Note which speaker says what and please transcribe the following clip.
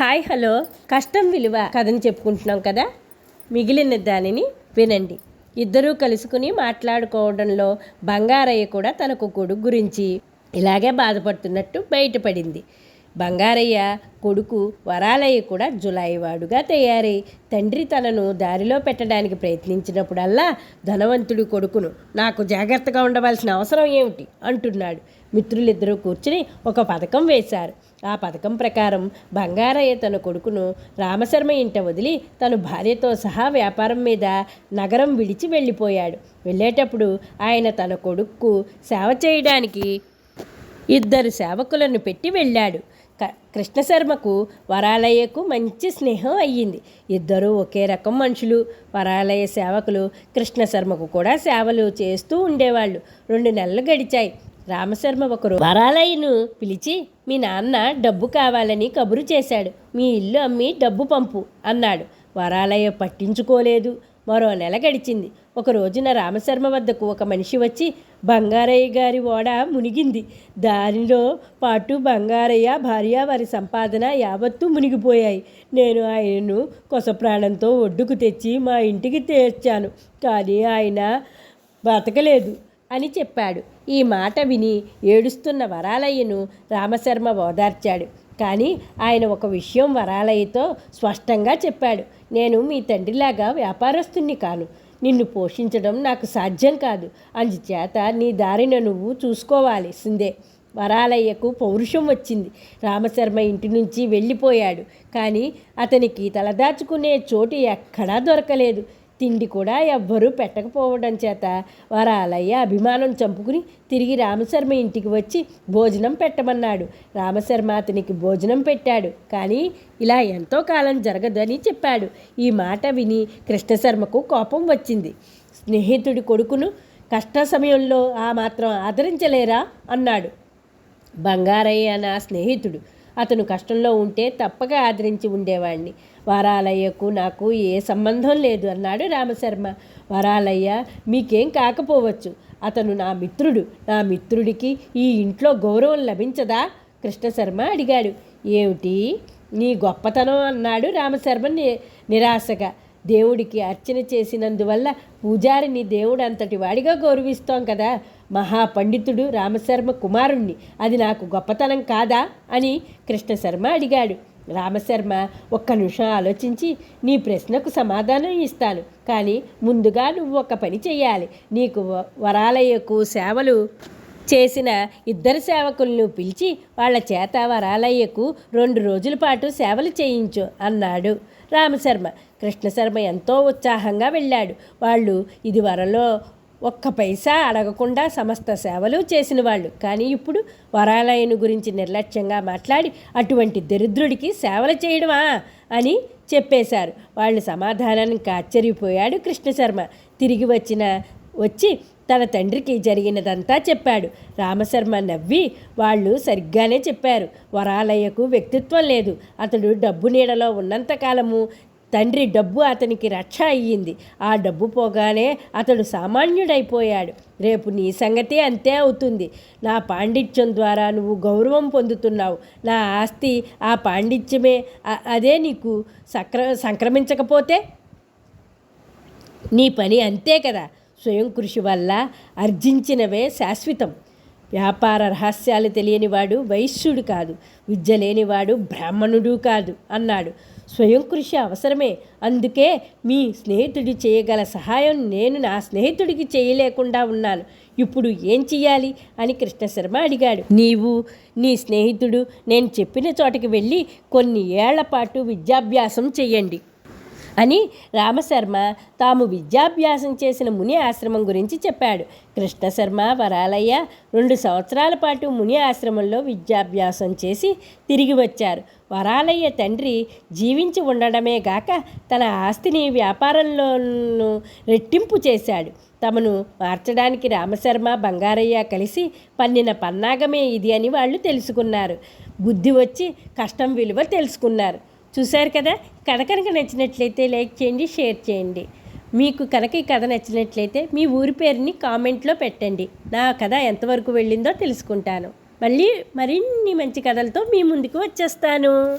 Speaker 1: Hi hello. కష్టం విలువ కథని చెప్పుకుంటున్నాం కదా? మిగిలిన దానిని వినండి. ఇద్దరూ కలుసుకుని మాట్లాడుకోవడంలో బంగారయ్య కూడా తనకు కొడుకు గురించి ఇలాగే బాధపడుతున్నట్టు బయటపడింది. బంగారయ్య కొడుకు వరాలయ్య కూడా జులాయివాడుగా తయారై తండ్రి తనను దారిలో పెట్టడానికి ప్రయత్నించినప్పుడల్లా ధనవంతుడి కొడుకును నాకు జాగ్రత్తగా ఉండవలసిన అవసరం ఏమిటి? అంటున్నాడు. మిత్రులిద్దరూ కూర్చుని ఒక పథకం వేశారు. ఆ పథకం ప్రకారం బంగారయ్య తన కొడుకును రామశర్మ ఇంట వదిలి తను భార్యతో సహా వ్యాపారం మీద నగరం విడిచి వెళ్ళిపోయాడు. వెళ్ళేటప్పుడు ఆయన తన కొడుక్కు సేవ చేయడానికి ఇద్దరు సేవకులను పెట్టి వెళ్ళాడు. కృష్ణశర్మకు వరాలయ్యకు మంచి స్నేహం అయ్యింది. ఇద్దరూ ఒకే రకం మనుషులు. వరాలయ్య సేవకులు కృష్ణశర్మకు కూడా సేవలు చేస్తూ ఉండేవాళ్ళు. రెండు నెలలు గడిచాయి. రామశర్మ ఒకరు వరాలయ్యను పిలిచి మీ నాన్న డబ్బు కావాలని కబురు చేశాడు. మీ ఇల్లు అమ్మి డబ్బు పంపు అన్నాడు. వరాలయ్య పట్టించుకోలేదు. మరో నెల గడిచింది. ఒక రోజున రామశర్మ వద్దకు ఒక మనిషి వచ్చి బంగారయ్య గారి ఓడ మునిగింది. దానిలో పాటు బంగారయ్య భార్య వారి సంపాదన యావత్తు మునిగిపోయాయి. నేను ఆయనను కొసప్రాణంతో ఒడ్డుకు తెచ్చి మా ఇంటికి తీర్చాను కానీ ఆయన బతకలేదు అని చెప్పాడు. ఈ మాట విని ఏడుస్తున్న వరాలయ్యను రామశర్మ ఓదార్చాడు. కానీ ఆయన ఒక విషయం వరాలయ్యతో స్పష్టంగా చెప్పాడు. నేను మీ తండ్రిలాగా వ్యాపారస్తుని కాను. నిన్ను పోషించడం నాకు సాధ్యం కాదు. అందుచేత నీ దారిన నువ్వు చూసుకోవాల్సిందే వరాలయ్యకు పౌరుషం వచ్చింది. రామశర్మ ఇంటి నుంచి వెళ్ళిపోయాడు. కానీ అతనికి తలదాచుకునే చోటు ఎక్కడా దొరకలేదు. తిండి కూడా ఎవ్వరూ పెట్టకపోవడం చేత వారు వరాలయ్య అభిమానం చంపుకుని తిరిగి రామశర్మ ఇంటికి వచ్చి భోజనం పెట్టమన్నాడు. రామశర్మ అతనికి భోజనం పెట్టాడు. కానీ ఇలా ఎంతో కాలం జరగదని చెప్పాడు. ఈ మాట విని కృష్ణశర్మకు కోపం వచ్చింది. స్నేహితుడి కొడుకును కష్ట సమయంలో ఆ మాత్రం ఆదరించలేరా? అన్నాడు. బంగారయ్య నా స్నేహితుడు. అతను కష్టంలో ఉంటే తప్పక ఆదరించి ఉండేవాడిని వరాలయ్యకు నాకు ఏ సంబంధం లేదు అన్నాడు రామశర్మ. వరాలయ్య మీకేం కాకపోవచ్చు. అతను నా మిత్రుడు. నా మిత్రుడికి ఈ ఇంట్లో గౌరవం లభించదా? కృష్ణశర్మ అడిగాడు. ఏమిటి? నీ గొప్పతనం అన్నాడు రామశర్మ నిరాశగా. దేవుడికి అర్చన చేసినందువల్ల పూజారిని దేవుడు అంతటి వాడిగా గౌరవిస్తాం కదా. మహాపండితుడు రామశర్మ కుమారుణ్ణి. అది నాకు గొప్పతనం కాదా? అని కృష్ణశర్మ అడిగాడు. రామశర్మ ఒక్క నిమిషం ఆలోచించి నీ ప్రశ్నకు సమాధానం ఇస్తాను. కానీ ముందుగా నువ్వు ఒక పని చేయాలి నీకు వరాలయ్యకు సేవలు చేసిన ఇద్దరు సేవకులను పిలిచి వాళ్ళ చేత వరాలయ్యకు రెండు రోజుల పాటు సేవలు చేయించు అన్నాడు రామశర్మ. కృష్ణశర్మ ఎంతో ఉత్సాహంగా వెళ్ళాడు. వాళ్ళు ఇది వరలో ఒక్క పైసా అడగకుండా సమస్త సేవలు చేసిన వాళ్ళు. కానీ ఇప్పుడు వరాలయను గురించి నిర్లక్ష్యంగా మాట్లాడి అటువంటి దరిద్రుడికి సేవలు చేయడమా అని చెప్పేశారు. వాళ్ళు సమాధానానికి ఆశ్చర్యపోయాడు కృష్ణశర్మ. తిరిగి వచ్చిన వచ్చి తన తండ్రికి జరిగినదంతా చెప్పాడు. రామశర్మ నవ్వి వాళ్ళు సరిగ్గానే చెప్పారు. వరాలయ్యకు వ్యక్తిత్వం లేదు. అతడు డబ్బు నీడలో ఉన్నంతకాలము తండ్రి డబ్బు అతనికి రక్ష అయ్యింది. ఆ డబ్బు పోగానే అతడు సామాన్యుడైపోయాడు. రేపు నీ సంగతి అంతే అవుతుంది. నా పాండిత్యం ద్వారా నువ్వు గౌరవం పొందుతున్నావు. నా ఆస్తి ఆ పాండిత్యమే. అదే నీకు సక్ర సంక్రమించకపోతే? నీ పని అంతే కదా. స్వయం కృషి వల్ల అర్జించినవే శాశ్వతం. వ్యాపార రహస్యాలు తెలియనివాడు వైశ్యుడు కాదు విద్య లేనివాడు బ్రాహ్మణుడు కాదు అన్నాడు. స్వయం కృషి అవసరమే అందుకే మీ స్నేహితుడి చేయగల సహాయం నేను నా స్నేహితుడికి చేయలేకుండా ఉన్నాను. ఇప్పుడు ఏం చెయ్యాలి? అని కృష్ణశర్మ అడిగాడు. నీవు నీ స్నేహితుడు నేను చెప్పిన చోటకి వెళ్ళి కొన్ని ఏళ్ళ పాటు విద్యాభ్యాసం చెయ్యండి. అని రామశర్మ తాము విద్యాభ్యాసం చేసిన ముని ఆశ్రమం గురించి చెప్పాడు. కృష్ణశర్మ వరాలయ్య రెండు సంవత్సరాల పాటు ముని ఆశ్రమంలో విద్యాభ్యాసం చేసి తిరిగి వచ్చారు. వరాలయ్య తండ్రి జీవించి ఉండడమే గాక తన ఆస్తిని వ్యాపారంలోనూ రెట్టింపు చేశాడు. తమను మార్చడానికి రామశర్మ బంగారయ్య కలిసి పన్నిన పన్నాగమే ఇది అని వాళ్ళు తెలుసుకున్నారు. బుద్ధి వచ్చి కష్టం విలువ తెలుసుకున్నారు. చూశారు కదా? కథ కనుక నచ్చినట్లయితే లైక్ చేయండి షేర్ చేయండి. మీకు కనుక ఈ కథ నచ్చినట్లయితే మీ ఊరి పేరుని కామెంట్లో పెట్టండి. నా కథ ఎంతవరకు వెళ్ళిందో తెలుసుకుంటాను. మళ్ళీ మరిన్ని మంచి కథలతో మీ ముందుకు వచ్చేస్తాను.